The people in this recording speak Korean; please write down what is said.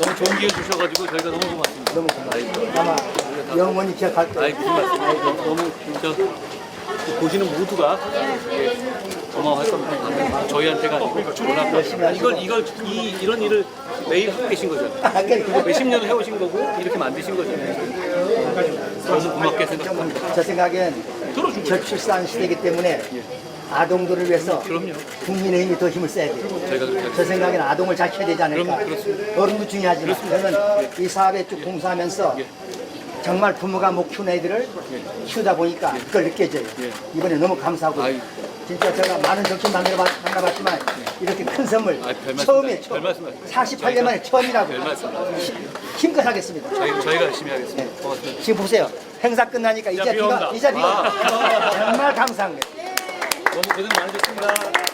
너무 좋은 기회 주셔가지고 저희가 너무 고맙습니다. 너무 고마워요. 아마 영원히 기억할 거예요. 아이 무슨 말씀? 너무 진짜 보시는 모두가 예, 고마워할 겁니다. 저희한테가 아니고 워낙 이걸 이걸 이 이런 일을 매일 하고 계신 거잖아요. 아까 그거 몇십 년을 해오신 거고 이렇게 만드신 거잖아요. 너무 고맙게 생각합니다. 제 생각엔 들어주고 저출산 시대이기 때문에 아동들을 위해서 그럼요. 국민의힘이 더 힘을 써야 돼요. 저희가 그렇게 제 생각에는 아동을 잘 키워야 되지 않을까. 그럼, 그렇습니다. 어른도 중요하지만 저는 이 사업에 쭉 봉사하면서 정말 부모가 못 키운 애들을 키우다 보니까 그걸 느껴져요. 예. 이번에 너무 감사하고. 진짜 제가 많은 정신 만나봤, 만나봤지만 이렇게 큰 선물 아이, 별 말씀 처음에 별 처음 말씀 48년 만에 처음이라고 별 말씀 힘껏 하겠습니다. 저희 저희가 열심히 하겠습니다. 고맙습니다. 지금 보세요. 행사 끝나니까 이자 비 비가 온다. 이자 비가 아. 정말 감사한 거예요. 너무 고생 많으셨습니다.